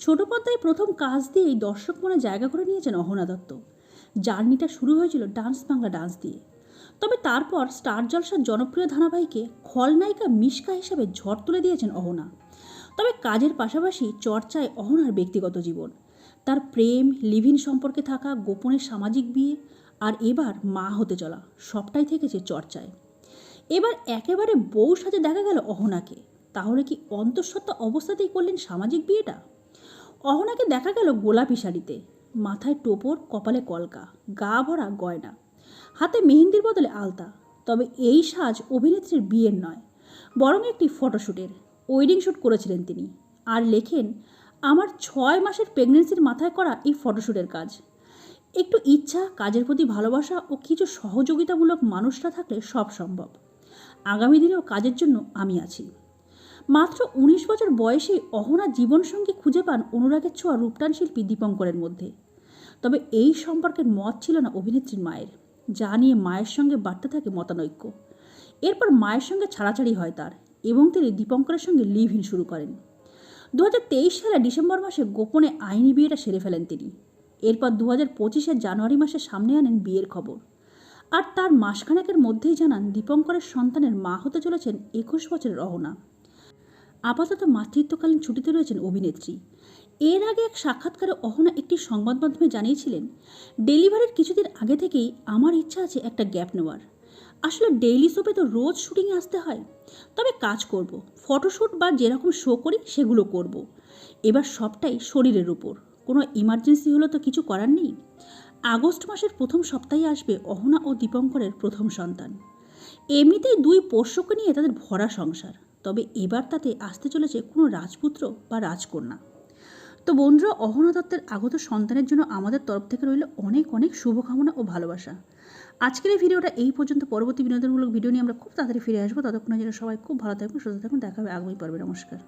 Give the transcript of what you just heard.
ছোট পর্দায় প্রথম কাজ দিয়েই দর্শক মনে জায়গা করে নিয়েছেন অহনা দত্ত। জার্নিটা শুরু হয়েছিল ডান্স বাংলা ডান্স দিয়ে। তবে তারপর স্টার জলসার জনপ্রিয় ধারাবাহিকে খলনায়িকা মিশকা হিসেবে ঝড় তুলে দিয়েছেন অহনা। তবে কাজের পাশাপাশি চর্চায় অহনার ব্যক্তিগত জীবন। তার প্রেম, লিভিন সম্পর্কে থাকা গোপনের সামাজিক বিয়ে আর এবার মা হতে চলা সবটাই থেকেছে চর্চায়। এবার একেবারে বউ সাজে দেখা গেল অহনাকে। তাহলে কি অন্তঃসত্ত্বা অবস্থাতেই করলেন সামাজিক বিয়েটা? অহনাকে দেখা গেল গোলাপি শাড়িতে। মাথায় টোপর, কপালে কলকা, গা ভরা গয়না। হাতে মেহেন্দির বদলে আলতা। তবে এই সাজ অভিনেত্রীর বিয়ের নয়, বরং একটি ফটোশ্যুটের ওয়েডিং শ্যুট করেছিলেন তিনি। আর লেখেন, আমার ছয় মাসের প্রেগনেন্সির মাথায় করা এই ফটোশ্যুটের কাজ। একটু ইচ্ছা, কাজের প্রতি ভালোবাসা ও কিছু সহযোগিতামূলক মানুষরা থাকলে সব সম্ভব। আগামী দিনেও কাজের জন্য আমি আছি। মাত্র উনিশ বছর বয়সেই অহনা জীবনসঙ্গী খুঁজে পান অনুরাগের ছোঁয়া রূপটান শিল্পী দীপঙ্করের মধ্যে। তবে এই সম্পর্কের মত ছিল না অভিনেত্রীর মায়ের, যা নিয়ে মায়ের সঙ্গে বাড়তে থাকে মতানৈক্য। এরপর মায়ের সঙ্গে ছাড়াছাড়ি হয় তার এবং তিনি দীপঙ্করের সঙ্গে লিভ ইন শুরু করেন। দু সালে ডিসেম্বর মাসে গোপনে আইনি বিয়েটা সেরে ফেলেন তিনি। এরপর দু হাজার জানুয়ারি মাসে সামনে আনেন বিয়ের খবর। আর তার মাসখানেকের মধ্যেই জানান দীপঙ্করের সন্তানের মা হতে চলেছেন একুশ বছরের অহনা। আপাতত মাতৃত্বকালীন ছুটিতে রয়েছেন অভিনেত্রী। এর আগে এক সাক্ষাৎকারে অহনা একটি সংবাদ মাধ্যমে জানিয়েছিলেন, ডেলিভারির কিছুদিন আগে থেকেই আমার ইচ্ছা আছে একটা গ্যাপ নেওয়ার। আসলে ডেইলি শোপে তো রোজ শুটিংয়ে আসতে হয়। তবে কাজ করব ফটোশ্যুট বা যেরকম শো করি সেগুলো করব। এবার সবটাই শরীরের উপর। কোনো ইমার্জেন্সি হলে তো কিছু করার নেই। আগস্ট মাসের প্রথম সপ্তাহে আসবে অহনা ও দীপঙ্করের প্রথম সন্তান। এমনিতেই দুই পোষ্যকে নিয়ে তাদের ভরা সংসার। তবে এবার তাতে আসতে চলেছে কোনো রাজপুত্র বা রাজকন্যা। তো বন্ধুরা, অহনা দত্তের আগত সন্তানের জন্য আমাদের তরফ থেকে রইল অনেক অনেক শুভকামনা ও ভালোবাসা। আজকের এই ভিডিওটা এই পর্যন্ত। পরবর্তী বিনোদনমূলক ভিডিও নিয়ে আমরা খুব তাড়াতাড়ি ফিরে আসব। ততক্ষণে যেন সবাই খুব ভালো থাকবেন সুস্থ থাকুন। দেখা হবে আগামী পর্বে। নমস্কার।